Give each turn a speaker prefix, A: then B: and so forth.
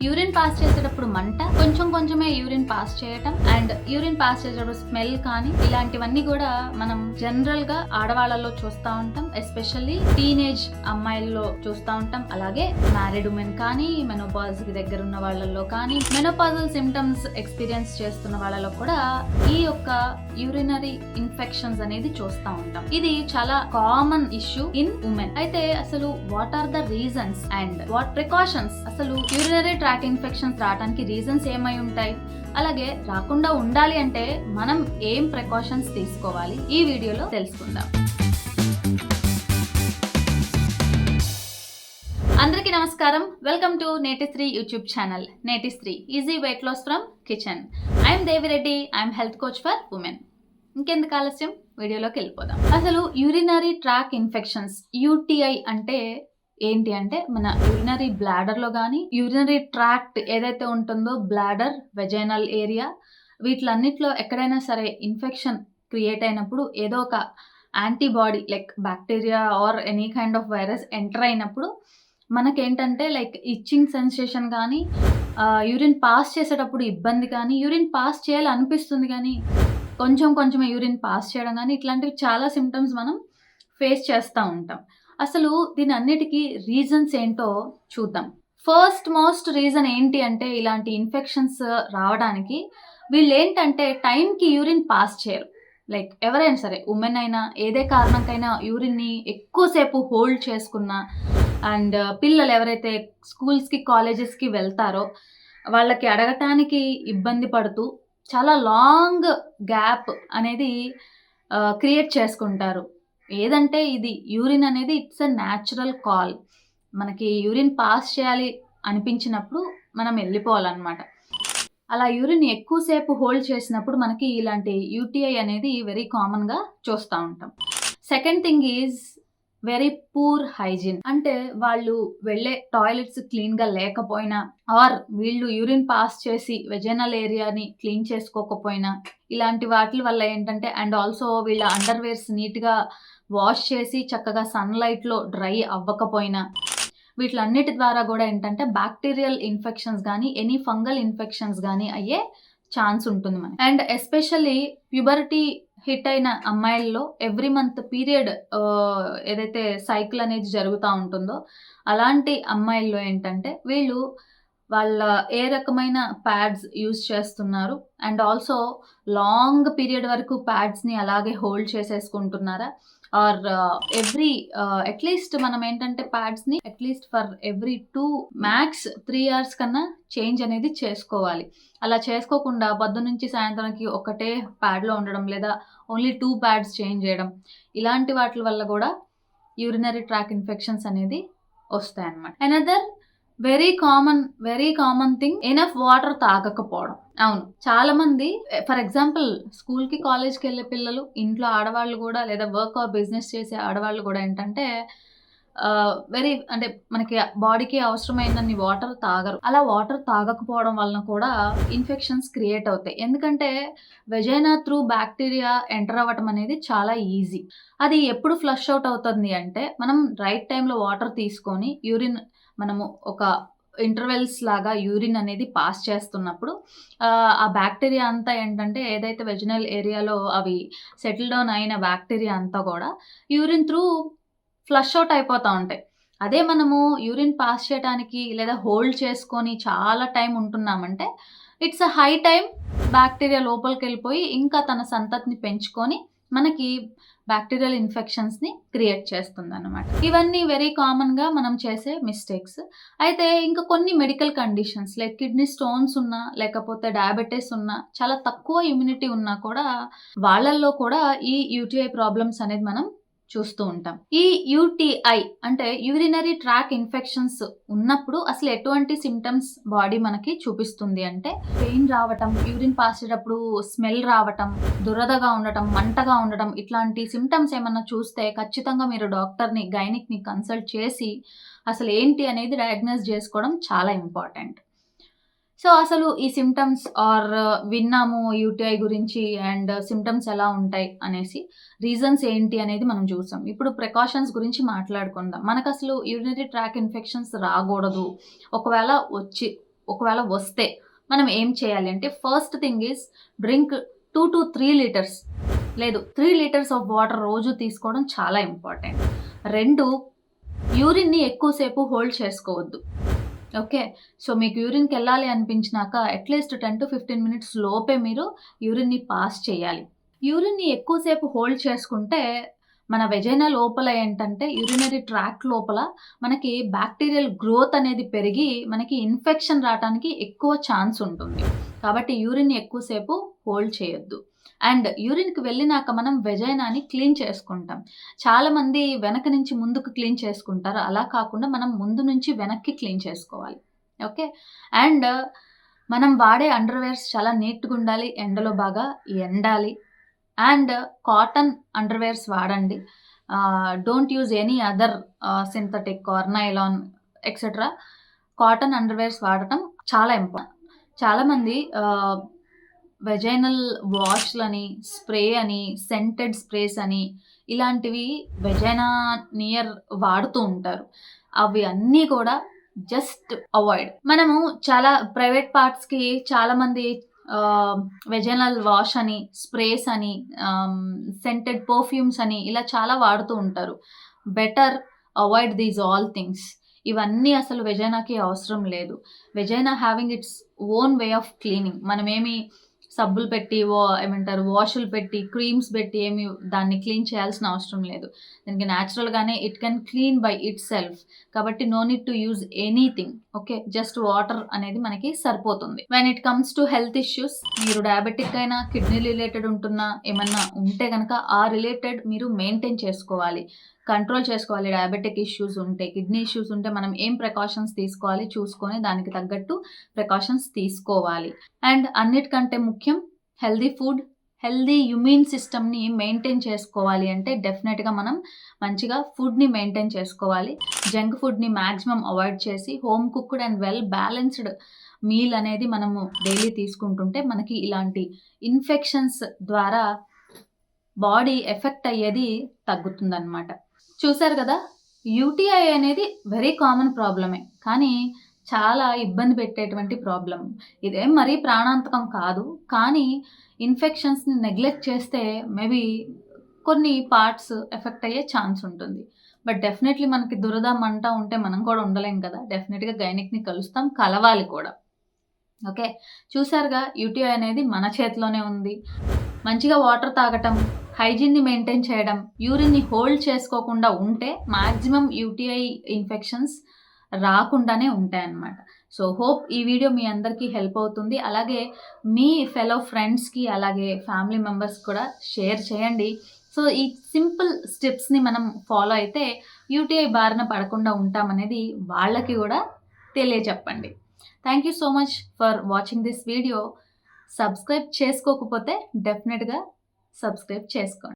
A: Urine pass చేసేటప్పుడు మంట కొంచెం కొంచెమే యూరిన్ పాస్ చేయటం అండ్ యూరిన్ పాస్ చేసేటప్పుడు స్మెల్ కానీ ఇలాంటివన్నీ కూడా మనం జనరల్గా ఆడవాళ్ళలో చూస్తూ ఉంటాం. ఎస్పెషల్లీ టీనేజ్ అమ్మాయిల్లో చూస్తూ ఉంటాం. అలాగే మ్యారీడ్ ఉమెన్ కానీ మెనోపాజ్కి దగ్గర ఉన్న వాళ్ళల్లో కానీ మెనోపాజల్ సిమ్టమ్స్ ఎక్స్పీరియన్స్ చేస్తున్న వాళ్ళలో కూడా ఈ యొక్క యూరినరీ ఇన్ఫెక్షన్స్ అనేది చూస్తూ ఉంటాం. ఇది చాలా కామన్ ఇష్యూ ఇన్ ఉమెన్ అయితే అసలు what are the reasons and what precautions అసలు యూరినరీ ట్రాక్ ఇన్ఫెక్షన్స్ రావడానికి రీజన్స్ ఏమై ఉంటాయి? అలాగే రాకుండా ఉండాలి అంటే మనం ఏం ప్రికాషన్స్ తీసుకోవాలి? ఈ వీడియోలో తెలుసుకుందాం. అందరికీ నమస్కారం. Welcome to Netisri YouTube channel Netisri easy weight loss from kitchen I'm Devireddy I'm health coach for women ఇంకెందుకు ఆలస్యం? వీడియోలోకి వెళ్ళిపోదాం. అసలు యూరినరీ ట్రాక్ ఇన్ఫెక్షన్స్ యూటీఐ అంటే ఏంటి అంటే మన యూరినరీ బ్లాడర్లో కానీ యూరినరీ ట్రాక్ట్ ఏదైతే ఉంటుందో బ్లాడర్ వెజైనల్ ఏరియా వీటిలన్నిట్లో ఎక్కడైనా సరే ఇన్ఫెక్షన్ క్రియేట్ అయినప్పుడు ఏదో ఒక antibody like bacteria or any kind of virus enter అయినప్పుడు మనకేంటంటే లైక్ ఇచ్చింగ్ సెన్సేషన్ కానీ యూరిన్ పాస్ చేసేటప్పుడు ఇబ్బంది కానీ యూరిన్ పాస్ చేయాలనిపిస్తుంది కానీ కొంచెం కొంచెం యూరిన్ పాస్ చేయడం కానీ ఇట్లాంటివి చాలా సిమ్టమ్స్ మనం ఫేస్ చేస్తూ ఉంటాం. అసలు దీని అన్నిటికీ రీజన్స్ ఏంటో చూద్దాం. ఫస్ట్ మోస్ట్ రీజన్ ఏంటి అంటే ఇలాంటి ఇన్ఫెక్షన్స్ రావడానికి వీళ్ళు ఏంటంటే టైంకి యూరిన్ పాస్ చేయరు. లైక్ ఎవరైనా సరే ఉమెన్ అయినా ఏదే కారణంకైనా యూరిన్ని ఎక్కువసేపు హోల్డ్ చేసుకున్నా అండ్ పిల్లలు ఎవరైతే స్కూల్స్కి కాలేజెస్కి వెళ్తారో వాళ్ళకి అడగటానికి ఇబ్బంది పడుతూ చాలా లాంగ్ గ్యాప్ అనేది క్రియేట్ చేసుకుంటారు. ఏదంటే ఇది యూరిన్ అనేది ఇట్స్ అ న్యాచురల్ కాల్. మనకి యూరిన్ పాస్ చేయాలి అనిపించినప్పుడు మనం వెళ్ళిపోవాలన్నమాట. అలా యూరిన్ ఎక్కువసేపు హోల్డ్ చేసినప్పుడు మనకి ఇలాంటి యూటీఐ అనేది వెరీ కామన్గా చూస్తూ ఉంటాం. Second thing is very poor hygiene అంటే వాళ్ళు వెళ్ళే టాయిలెట్స్ క్లీన్గా లేకపోయినా ఆర్ వీళ్ళు యూరిన్ పాస్ చేసి వెజనల్ ఏరియాని క్లీన్ చేసుకోకపోయినా ఇలాంటి వాటి వల్ల ఏంటంటే అండ్ ఆల్సో వీళ్ళ అండర్వేర్స్ నీట్గా వాష్ చేసి చక్కగా సన్లైట్లో డ్రై అవ్వకపోయినా వీటిలన్నిటి ద్వారా కూడా ఏంటంటే బ్యాక్టీరియల్ ఇన్ఫెక్షన్స్ కానీ ఎనీ ఫంగల్ ఇన్ఫెక్షన్స్ కానీ అయ్యే ఛాన్స్ ఉంటుంది మనకి. అండ్ ఎస్పెషల్లీ ప్యూబర్టీ హిట్ అయిన అమ్మాయిల్లో ఎవ్రీ మంత్ పీరియడ్ ఏదైతే సైకిల్ అనేది జరుగుతూ ఉంటుందో అలాంటి అమ్మాయిల్లో ఏంటంటే వీళ్ళు వాళ్ళ ఏ రకమైన ప్యాడ్స్ యూజ్ చేస్తున్నారు? అండ్ ఆల్సో లాంగ్ పీరియడ్ వరకు ప్యాడ్స్ని అలాగే హోల్డ్ చేసేసుకుంటున్నారా? ఆర్ ఎవ్రీ అట్లీస్ట్ మనం ఏంటంటే ప్యాడ్స్ని at least for every two max three years కన్నా చేంజ్ అనేది చేసుకోవాలి. అలా చేసుకోకుండా పొద్దు నుంచి సాయంత్రానికి ఒకటే ప్యాడ్లో ఉండడం లేదా ఓన్లీ టూ ప్యాడ్స్ చేంజ్ చేయడం ఇలాంటి వాటి వల్ల కూడా యూరినరీ ట్రాక్ ఇన్ఫెక్షన్స్ అనేది వస్తాయి అన్నమాట another very common very common thing enough water తాగకపోవడం. అవును. చాలా మంది ఫర్ ఎగ్జాంపుల్ స్కూల్కి కాలేజ్కి వెళ్ళే పిల్లలు ఇంట్లో ఆడవాళ్ళు కూడా లేదా వర్క్ ఆర్ బిజినెస్ చేసే ఆడవాళ్ళు కూడా ఏంటంటే వెరీ అంటే మనకి బాడీకి అవసరమైనన్ని వాటర్ తాగరు. అలా వాటర్ తాగకపోవడం వలన కూడా ఇన్ఫెక్షన్స్ క్రియేట్ అవుతాయి. ఎందుకంటే వెజైనా త్రూ బ్యాక్టీరియా ఎంటర్ అవ్వటం అనేది చాలా ఈజీ అది ఎప్పుడు ఫ్లష్ అవుట్ అవుతుంది అంటే మనం రైట్ టైంలో వాటర్ తీసుకొని యూరిన్ మనము ఒక ఇంటర్వెల్స్ లాగా యూరిన్ అనేది పాస్ చేస్తున్నప్పుడు ఆ బ్యాక్టీరియా అంతా ఏంటంటే ఏదైతే వెజినల్ ఏరియాలో అవి సెటిల్ డౌన్ అయిన బ్యాక్టీరియా అంతా కూడా యూరిన్ త్రూ ఫ్లష్ అవుట్ అయిపోతూ ఉంటాయి. అదే మనము యూరిన్ పాస్ చేయడానికి లేదా హోల్డ్ చేసుకొని చాలా time ఉంటున్నామంటే it's a high time bacteria లోపలికి వెళ్ళిపోయి ఇంకా తన సంతతిని పెంచుకొని మనకి బ్యాక్టీరియల్ ఇన్ఫెక్షన్స్ని క్రియేట్ చేస్తుంది అనమాట ఇవన్నీ వెరీ కామన్గా మనం చేసే మిస్టేక్స్ అయితే ఇంకా కొన్ని medical conditions like kidney stones ఉన్నా లేకపోతే డయాబెటీస్ ఉన్నా చాలా తక్కువ ఇమ్యూనిటీ ఉన్నా కూడా వాళ్ళల్లో కూడా ఈ యూటీఐ ప్రాబ్లమ్స్ అనేది మనం చూస్తూ ఉంటాం. ఈ యూటీఐ అంటే యూరినరీ ట్రాక్ ఇన్ఫెక్షన్స్ ఉన్నప్పుడు అసలు ఎటువంటి సిమ్టమ్స్ బాడీ మనకి చూపిస్తుంది అంటే పెయిన్ రావటం యూరిన్ పాస్ స్మెల్ రావటం దురదగా ఉండటం మంటగా ఉండటం ఇట్లాంటి సిమ్టమ్స్ ఏమన్నా చూస్తే ఖచ్చితంగా మీరు డాక్టర్ని గైనిక్ని కన్సల్ట్ చేసి అసలు ఏంటి అనేది డయాగ్నోస్ చేసుకోవడం చాలా ఇంపార్టెంట్ సో అసలు ఈ సిమ్టమ్స్ ఆర్ uh, విన్నాము యూటీఐ గురించి అండ్ సిమ్టమ్స్ ఎలా ఉంటాయి అనేసి రీజన్స్ ఏంటి అనేది మనం చూసాం. ఇప్పుడు ప్రికాషన్స్ గురించి మాట్లాడుకుందాం. మనకు అసలు యూరినరీ ట్రాక్ ఇన్ఫెక్షన్స్ రాకూడదు. ఒకవేళ వచ్చి ఒకవేళ వస్తే మనం ఏం చేయాలి అంటే first thing is drink two to three litres లేదు త్రీ లీటర్స్ ఆఫ్ వాటర్ రోజు తీసుకోవడం చాలా ఇంపార్టెంట్ రెండు యూరిన్ని ఎక్కువసేపు హోల్డ్ చేసుకోవద్దు. ఓకే. సో మీకు యూరిన్కి వెళ్ళాలి అనిపించినాక at least ten to fifteen minutes లోపే మీరు యూరిన్ని పాస్ చేయాలి. యూరిన్ని ఎక్కువసేపు హోల్డ్ చేసుకుంటే మన వెజైన లోపల ఏంటంటే యూరినరీ ట్రాక్ లోపల మనకి బ్యాక్టీరియల్ గ్రోత్ అనేది పెరిగి మనకి ఇన్ఫెక్షన్ రావడానికి ఎక్కువ ఛాన్స్ ఉంటుంది. కాబట్టి యూరిన్ ఎక్కువసేపు హోల్డ్ చేయొద్దు. అండ్ యూరిన్కి వెళ్ళినాక మనం వెజైనాని క్లీన్ చేసుకుంటాం. చాలామంది వెనక నుంచి ముందుకు క్లీన్ చేసుకుంటారు. అలా కాకుండా మనం ముందు నుంచి వెనక్కి క్లీన్ చేసుకోవాలి. ఓకే అండ్ మనం వాడే అండర్వేర్స్ చాలా నీట్గా ఉండాలి ఎండలో బాగా ఎండాలి. అండ్ కాటన్ అండర్వేర్స్ వాడండి. Don't use any other synthetic or nylon etcetera cotton underwears వాడటం చాలా ఇంపార్టెంట్ చాలామంది వెజైనల్ వాష్లని స్ప్రే అని సెంటెడ్ స్ప్రేస్ అని ఇలాంటివి వెజైనా నియర్ వాడుతూ ఉంటారు. అవి అన్నీ కూడా జస్ట్ అవాయిడ్ మనము చాలా ప్రైవేట్ పార్ట్స్కి చాలామంది వెజనల్ వాష్ అని స్ప్రేస్ అని సెంటెడ్ పర్ఫ్యూమ్స్ అని ఇలా చాలా వాడుతూ ఉంటారు. Better avoid these all things ఇవన్నీ అసలు వెజైనాకి అవసరం లేదు. Vagina having its own way of cleaning. మనమేమి సబ్బులు పెట్టి వా ఏమంటారు వాషులు పెట్టి క్రీమ్స్ పెట్టి ఏమి దాన్ని క్లీన్ చేయాల్సిన అవసరం లేదు. దానికి న్యాచురల్గానే it can clean by itself కాబట్టి no need to use anything okay just water అనేది మనకి సరిపోతుంది. When it comes to health issues మీరు డయాబెటిక్ అయినా కిడ్నీ రిలేటెడ్ ఉంటున్నా ఏమన్నా ఉంటే కనుక ఆ రిలేటెడ్ మీరు మెయింటైన్ చేసుకోవాలి. కంట్రోల్ చేసుకోవాలి. డయాబెటిక్ ఇష్యూస్ ఉంటే కిడ్నీ ఇష్యూస్ ఉంటే మనం ఏం ప్రికాషన్స్ తీసుకోవాలి? చూసుకొని దానికి తగ్గట్టు ప్రికాషన్స్ తీసుకోవాలి. అండ్ అన్నిటికంటే ముఖ్యం హెల్దీ ఫుడ్ హెల్దీ ఇమ్యూన్ సిస్టమ్ని మెయింటైన్ చేసుకోవాలి అంటే డెఫినెట్గా మనం మంచిగా ఫుడ్ని మెయింటైన్ చేసుకోవాలి. జంక్ ఫుడ్ని మ్యాక్సిమం అవాయిడ్ చేసి home cooked and well balanced meal అనేది మనము డైలీ తీసుకుంటుంటే మనకి ఇలాంటి ఇన్ఫెక్షన్స్ ద్వారా బాడీ ఎఫెక్ట్ అయ్యేది తగ్గుతుందన్నమాట. చూశారు కదా యూటీఐ అనేది వెరీ కామన్ ప్రాబ్లమే కానీ చాలా ఇబ్బంది పెట్టేటువంటి ప్రాబ్లం ఇదేం మరీ ప్రాణాంతకం కాదు కానీ ఇన్ఫెక్షన్స్ని నెగ్లెక్ట్ చేస్తే మేబీ కొన్ని పార్ట్స్ ఎఫెక్ట్ అయ్యే ఛాన్స్ ఉంటుంది. బట్ డెఫినెట్లీ మనకి దురద మంట ఉంటే మనం కూడా ఉండలేం కదా. డెఫినెట్గా గైనిక్ని కలుస్తాం కలవాలి కూడా. ఓకే చూసారుగా యూటీఐ అనేది మన చేతిలోనే ఉంది. మంచిగా వాటర్ తాగటం హైజీన్ని మెయింటైన్ చేయడం యూరిన్ని హోల్డ్ చేసుకోకుండా ఉంటే మ్యాక్సిమం యూటీఐ ఇన్ఫెక్షన్స్ రాకుండానే ఉంటాయన్నమాట. సో హోప్ ఈ వీడియో మీ అందరికీ హెల్ప్ అవుతుంది. అలాగే మీ ఫెలో ఫ్రెండ్స్కి అలాగే ఫ్యామిలీ మెంబర్స్ కూడా షేర్ చేయండి. సో ఈ సింపుల్ స్టెప్స్ని మనం ఫాలో అయితే యూటీఐ బారిన పడకుండా ఉంటామనేది వాళ్ళకి కూడా తెలియచెప్పండి. Thank you so much for watching this video subscribe చేసుకోకపోతే డెఫినెట్గా సబ్స్క్రైబ్ చేసుకోండి.